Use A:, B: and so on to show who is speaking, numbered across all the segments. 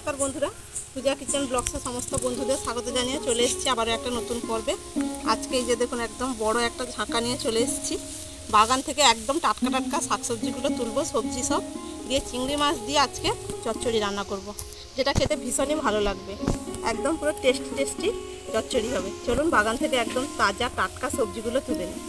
A: নমস্কার বন্ধুরা। পূজা কিচেন ব্লগসে সমস্ত বন্ধুদের স্বাগত জানিয়ে চলে এসেছি আবারও একটা নতুন পর্বে। আজকে এই যে দেখুন একদম বড় একটা ঝাঁকা নিয়ে চলে এসেছি। বাগান থেকে একদম টাটকা টাটকা শাকসবজিগুলো তুলবো, সবজি সব দিয়ে চিংড়ি মাছ দিয়ে আজকে চচ্চড়ি রান্না করব। যেটা খেতে ভীষণই ভালো লাগবে। একদম পুরো টেস্টি টেস্টি চচ্চড়ি হবে। চলুন বাগান থেকে একদম তাজা টাটকা সবজিগুলো তুলে নিই।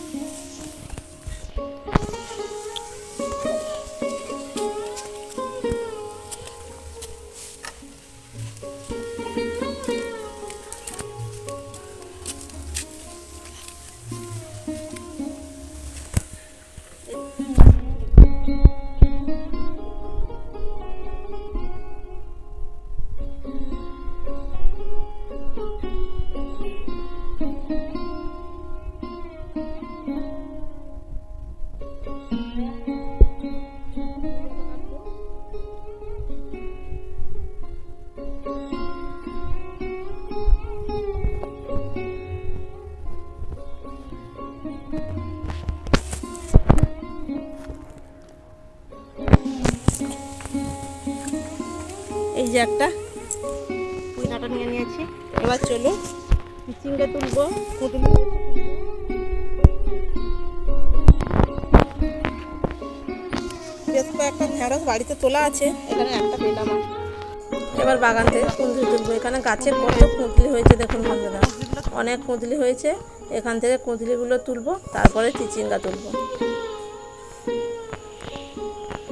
A: যে একটা পুইনাটা নিয়ে নিয়েছি। এবার চলো চিংড়ে তুলবো কুটুলি বেশ বাড়িতে তোলা আছে, এখানে একটা পেলাম এবার বাগান থেকে কুঁদলি তুলবো। এখানে কুঁদলি হয়েছে দেখুন বন্ধুরা। অনেক কুঁদলি হয়েছে। এখান থেকে কুঁদলিগুলো তুলবো, তারপরে চিচিঙ্গা তুলবো।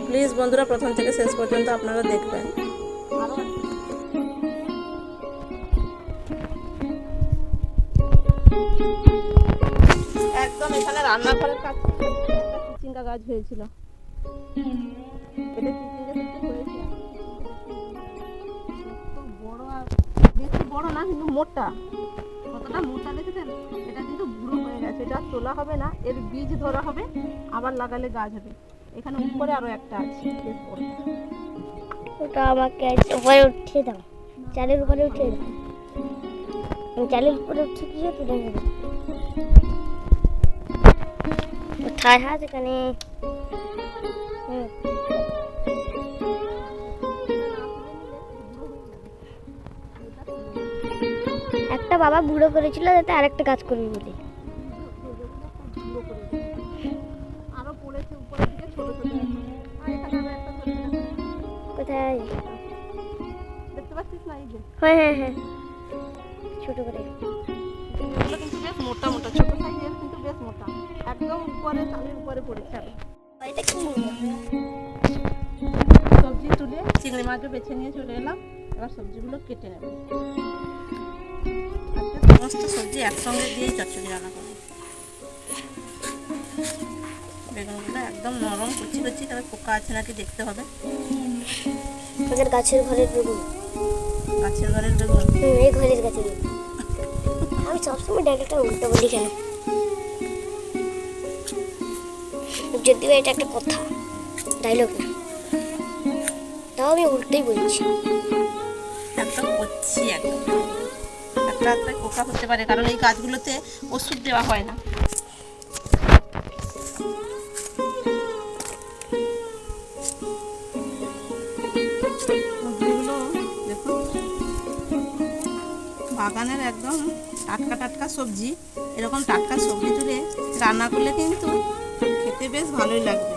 A: প্লিজ বন্ধুরা, প্রথম থেকে শেষ পর্যন্ত আপনারা দেখবেন। একদম এখানে রান্নাঘরের কাছে চিচিঙ্গা গাছ হয়েছিল। বড় বেশি বড় না, কিন্তু মোটা। কতটা মোটা দেখেছেন? এটা কিন্তু বুড়ো হয়ে গেছে। এটা তোলা হবে না। এর বীজ ধরা হবে। আবার লাগালে গাছ হবে। এখানে উপরে আরও একটা আছে।
B: ওটা আমাকে উপরে উঠিয়ে দাও। চালের উপরে উঠিয়ে দাও। চালের উপরে উঠে গিয়ে তুলে কোথায় হাত এখানে একটা বাবা বুড়ো করেছিল যাতে আরেকটা কাজ করবি বলে। কোথায়
A: দেখতে পাচ্ছিস না এই যে
B: হ্যাঁ হ্যাঁ হ্যাঁ ছোট করে।
A: এগুলো কিন্তু বেশ মোটা মোটা ছোট সাইজের কিন্তু বেশ মোটা। একদম উপরে উপরে পড়েছে আরও
B: এটা কি
A: সবজি তুলে চিংড়ি মাছও বেছে নিয়ে চলে এলাম। এবার সবজিগুলো কেটে নেব। আজকে সমস্ত সবজি একসঙ্গে দিয়েই চচ্চড়ি রান্না করব। বেগুনগুলো একদম নরম কুচি কুচি তবে পোকা আছে নাকি দেখতে হবে।
B: আমাদের গাছের ঘরের বেগুন।
A: গাছের ঘরের বেগুন
B: এই ঘরের গাছের আমি সবসময় ডাইরেক্টটা উল্টো বলি কেন? যদিও এটা একটা কথা ডায়লগ না। তাও আমি উল্টোই বলছি।
A: একদম করছি একদম। একটা একটা পোকা হতে পারে কারণ এই গাছগুলোতে ওষুধ দেওয়া হয় না। সবজিগুলো বাগানের একদম টাটকা টাটকা সবজি, এরকম টাটকা সবজি তুলে রান্না করলে কিন্তু খেতে বেশ ভালোই লাগবে।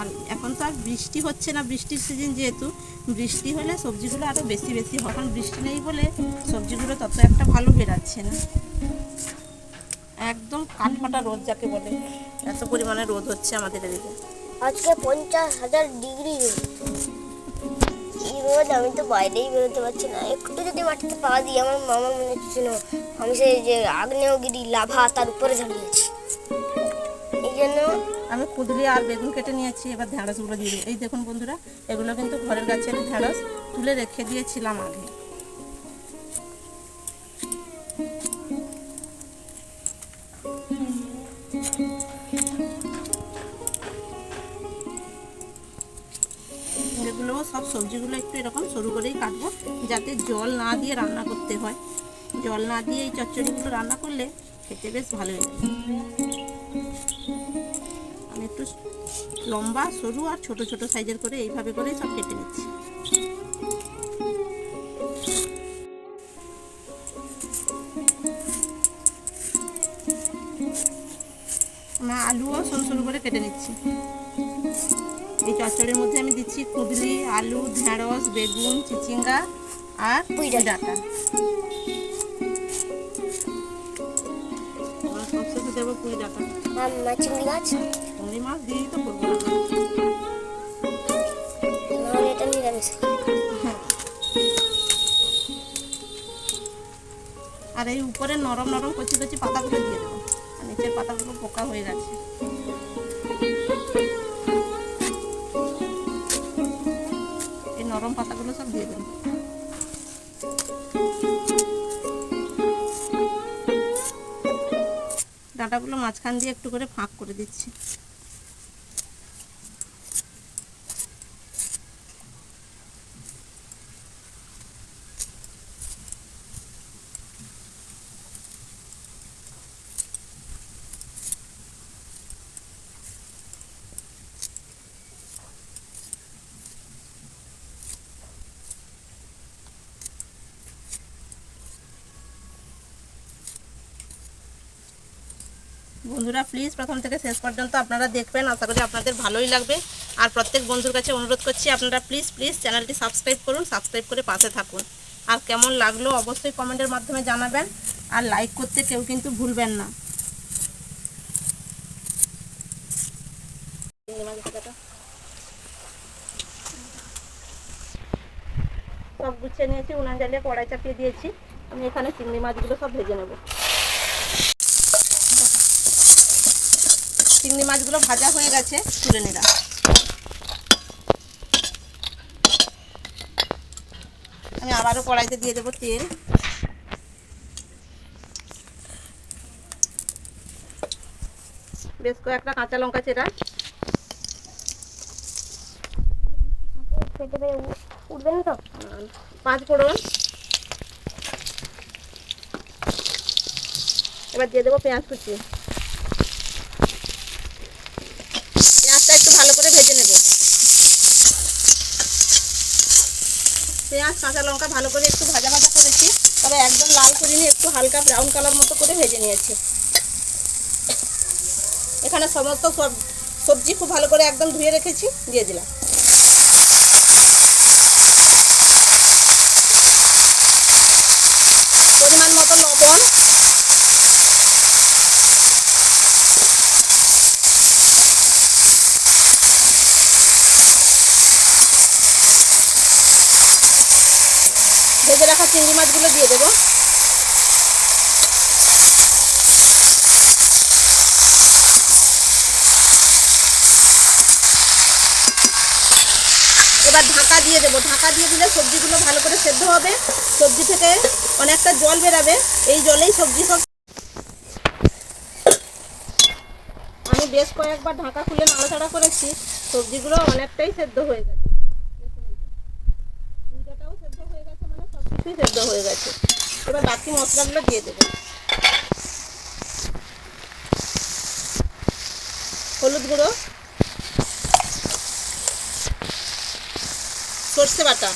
A: আর এখন তো আর বৃষ্টি হচ্ছে না, বৃষ্টির সিজন যেহেতু, বৃষ্টি হলে সবজিগুলো আরও বেশি বেশি হয় এখন বৃষ্টি নেই বলে সবজিগুলো তত একটা ভালো বেরাচ্ছে না। একদম কাঠফাটা রোদ যাকে বলে, এত পরিমাণে রোদ হচ্ছে আমাদের এদিকে।
B: আজকে পঞ্চাশ হাজার ডিগ্রি রোদ এই রোদ আমি তো বাইরেই বেরোতে পারছি না। একটু যদি মাটিতে পা দিই, আমার মামার মনে হচ্ছে না আমি সেই যে আগ্নেয়গিরি, লাভা তার উপরে ঝাড়িয়েছি এই জন্য
A: আমি কুদলি আর বেগুন কেটে নিয়েছি, এবার ঢেঁড়সগুলো দিয়ে এই দেখুন বন্ধুরা, এগুলো কিন্তু ঘরের গাছের ঢেঁড়স তুলে রেখে দিয়েছিলাম আগে। জল না দিয়ে রান্না করতে হয়। জল না দিয়ে এই চচ্চড়িগুলো রান্না করলে খেতে বেশ ভালোই লাগে আমি একটু লম্বা, সরু আর ছোট ছোট সাইজের করে এইভাবে করে সব কেটে নিচ্ছি। আলুও সরু সরু করে কেটে নিচ্ছি। এই চচ্চড়ির মধ্যে আমি দিচ্ছি কুদলি, আলু, ঢেঁড়স, বেগুন, চিচিঙ্গা আর
B: পুঁই
A: পুঁই
B: ডাঁটা।
A: দেবো পুঁই ডাঁটা।
B: চিংড়ি মাছ?
A: চিংড়ি মাছ দিয়েই তো করব
B: নাহলে এটা নিরামিষ।
A: আর এই উপরে নরম নরম কচি কচি পাতাগুলো দিয়ে দেবো। আর নিচের পাতাগুলো পোকা হয়ে গেছে। এই নরম পাতাগুলো সব দিয়ে দেবো। ডাঁটাগুলো মাঝখান দিয়ে একটু করে ফাঁক করে দিচ্ছি। বন্ধুরা প্লিজ প্রথম থেকে শেষ পর্যন্ত আপনারা দেখবেন। আশা করি আপনাদের ভালোই লাগবে। আর প্রত্যেক বন্ধুর কাছে অনুরোধ করছি, আপনারা প্লিজ প্লিজ চ্যানেলটি সাবস্ক্রাইব করুন সাবস্ক্রাইব করে পাশে থাকুন। আর কেমন লাগল অবশ্যই কমেন্টের মাধ্যমে জানাবেন। আর লাইক করতে কেউ কিন্তু ভুলবেন না। সব গুছিয়ে নিয়েছি, উনান জ্বালিয়ে কড়াই চাপিয়ে দিয়েছি। আমি এখানে চিংড়ি মাছগুলো সব ভেজে নেব। চিংড়ি মাছগুলো ভাজা হয়ে গেছে তুলে নিলাম। আমি আবারও কড়াইতে দিয়ে দেবো তেল। বেশ কয়েকটা কাঁচা লঙ্কা চেরা।
B: পেটে উঠবে না তো?
A: পাঁচ ফোড়ন। এবার দিয়ে দেবো পেঁয়াজ কুচি পেঁয়াজটা একটু ভালো করে ভেজে নেব পেঁয়াজ, কাঁচা লঙ্কা ভালো করে একটু ভাজা ভাজা করেছি। তবে একদম লাল করিনি, একটু হালকা ব্রাউন কালার মতো করে ভেজে নিয়েছি। এখানে সমস্ত সব- সবজি খুব ভালো করে একদম ধুয়ে রেখেছি, দিয়ে দিলাম। পরিমাণ মতো লবণ ভেজে রাখা চিংড়ি মাছগুলো দিয়ে দেবো। এবার ঢাকা দিয়ে দেবো। ঢাকা দিয়ে দিলে সবজিগুলো ভালো করে সেদ্ধ হবে। সবজি থেকে অনেকটা জল বেরাবে। এই জলেই সবজি সব আমি বেশ কয়েকবার ঢাকা খুলে নাড়াচাড়া করেছি। সবজিগুলো অনেকটাই সেদ্ধ হয়ে গেছে দেখুন এই যে। পুঁইটাটাও সেদ্ধ হয়ে গেছে মানে সব কিছুই সেদ্ধ হয়ে গেছে। এবার বাকি মশলাগুলো দিয়ে দেবো। হলুদ গুঁড়ো, সর্ষে বাটা।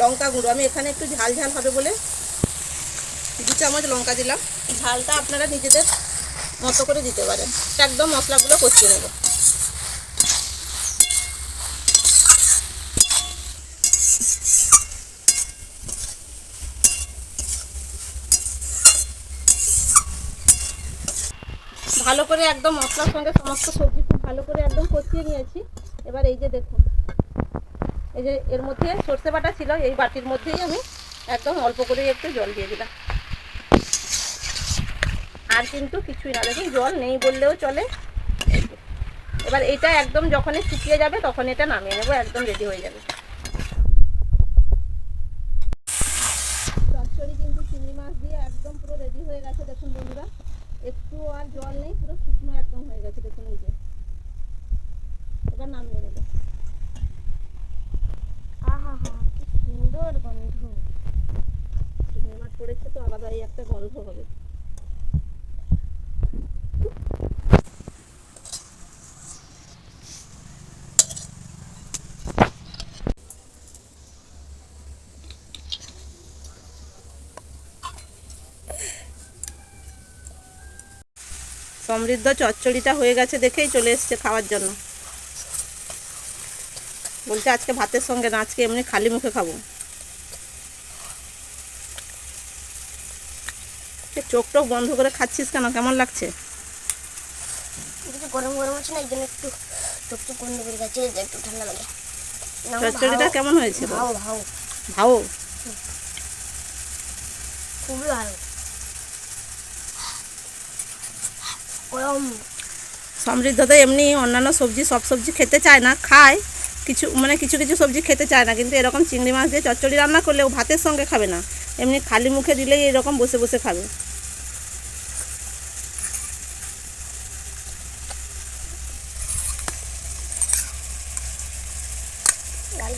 A: লঙ্কা গুঁড়ো, আমি এখানে একটু ঝাল ঝাল হবে বলে দু চামচ লঙ্কা দিলাম। ঝালটা আপনারা নিজেদের মতো করে দিতে পারেন। একদম মশলাগুলো কষিয়ে নেব। ভালো করে একদম মশলার সঙ্গে সমস্ত সবজি খুব ভালো করে একদম কষিয়ে নিয়েছি। এবার এই যে দেখুন, এই যে এর মধ্যে সর্ষে বাটা ছিল, এই বাটির মধ্যেই আমি একদম অল্প করে একটু জল দিয়ে দিলাম। আর কিন্তু কিছুই না, দেখুন জল নেই বললেও চলে। এবার এটা একদম যখনই শুকিয়ে যাবে তখন এটা নামিয়ে নেব, একদম রেডি হয়ে যাবে চচ্চড়ি কিন্তু চিংড়ি মাছ দিয়ে একদম পুরো রেডি হয়ে গেছে দেখুন বন্ধুরা একটু আর জল নেই পুরো শুকনো একদম হয়ে গেছে দেখুন এই যে এবার নামিয়ে নেব
B: আহা হা কি সুন্দর গন্ধ
A: চিংড়ি মাছ পড়েছে তো আলাদাই একটা গন্ধ হবে সমৃদ্ধ চচ্চড়িটা হয়ে গেছে দেখেই চলে এসছে খাওয়ার জন্য। বলছে আজকে ভাতের সঙ্গে না আজকে এমনি খালি মুখে খাব। চোখ টোক বন্ধ করে খাচ্ছিস কেন? কেমন লাগছে?
B: গরম গরম আছে না এই একটু টুক টুক বন্ধ করে গেছে একটু ঠান্ডা লাগে।
A: চচ্চড়িটা কেমন হয়েছে
B: ভাও ভাও।
A: ভাও?
B: খুবই ভালো গরম
A: সমৃদ্ধ তো এমনি অন্যান্য সবজি সব সবজি খেতে চায় না খায়। কিছু মানে কিছু কিছু সবজি খেতে চায় না কিন্তু এরকম চিংড়ি মাছ দিয়ে চচ্চড়ি রান্না করলে ও ভাতের সঙ্গে খাবে না। এমনি খালি মুখে দিলেই এরকম বসে বসে খাবে।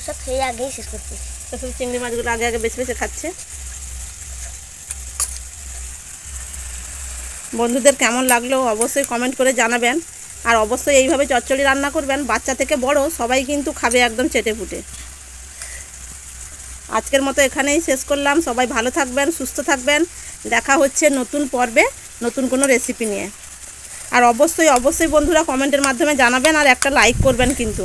B: সব খেয়ে আগেই শেষ করতে
A: চিংড়ি মাছগুলো আগে আগে বেছে বেছে খাচ্ছে। বন্ধুদের কেমন লাগল অবশ্যই কমেন্ট করে জানাবেন। আর অবশ্যই এইভাবে চচ্চড়ি রান্না করবেন, বাচ্চা থেকে বড়, সবাই কিন্তু খাবে একদম চেটে ফুটে আজকের মতো এখানেই শেষ করলাম। সবাই ভালো থাকবেন, সুস্থ থাকবেন। দেখা হচ্ছে নতুন পর্বে, নতুন কোনো রেসিপি নিয়ে। আর অবশ্যই অবশ্যই বন্ধুরা কমেন্টের মাধ্যমে জানাবেন আর একটা লাইক করবেন কিন্তু।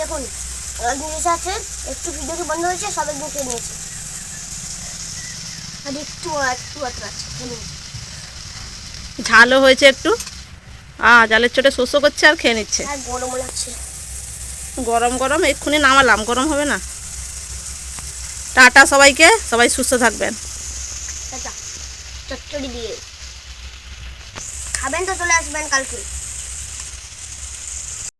B: দেখুন আছে, একটু ভিডিওটি বন্ধ হয়েছে সব একদম খেয়ে নিয়েছে। আর একটু একটু একটু আছে খেয়ে নিয়েছে।
A: ঝালও হয়েছে একটু। আ জালের চোটে শোষো করছে আর খেয়ে নিচ্ছে।
B: আর লাগছে।
A: গরম গরম এক্ষুনি নামালাম গরম হবে না। টাটা সবাইকে সবাই সুস্থ থাকবেন।
B: চাচা চচ্চড়ি দিয়ে। খাবেন তো চলে আসবেন কালকে।